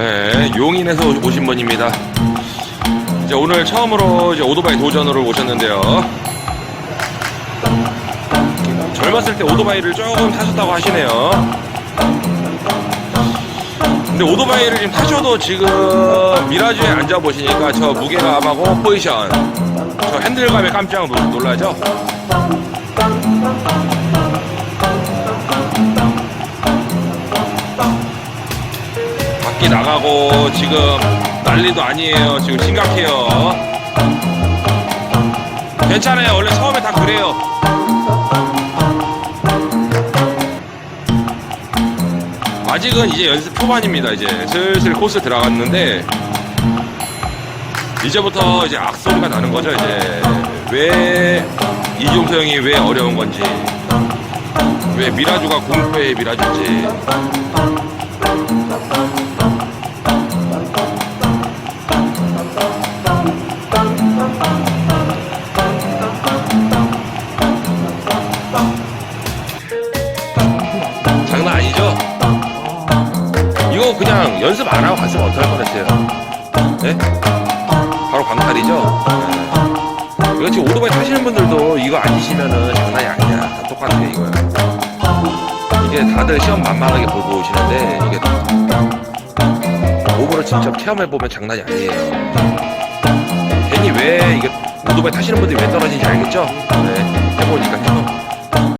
네, 용인에서 오- 오신 분입니다. 이제 오늘 처음으로 이제 오토바이 도전으로 오셨는데요. 젊었을 때 오토바이를 조금 타셨다고 하시네요. 근데 오토바이를 지금 타셔도 지금 미라주에 앉아 보시니까 저 무게감하고 포지션, 저 핸들감에 깜짝 놀- 놀라죠? 밖에 나가고 지금 난리도 아니에요. 지금 심각해요. 괜찮아요. 원래 처음에 다 그래요. 아직은 이제 연습 초반입니다. 이제 슬슬 코스 들어갔는데 이제부터 이제 악소리가 나는 거죠. 이제 왜 이종서 형이 왜 어려운 건지 왜 미라주가 공포의 미라주인지 아니죠? 이거 그냥 연습 안 하고 갔으면 어떡할 뻔했어요. 네? 바로 광탈이죠? 네. 이거 지금 오토바이 타시는 분들도 이거 아니시면은 장난이 아니야. 다 똑같아, 이거요. 이게 다들 시험 만만하게 보고 오시는데, 이게 몸으로 직접 체험해보면 장난이 아니에요. 괜히 왜 이게 오토바이 타시는 분들이 왜 떨어지는지 알겠죠? 네. 해보니까 요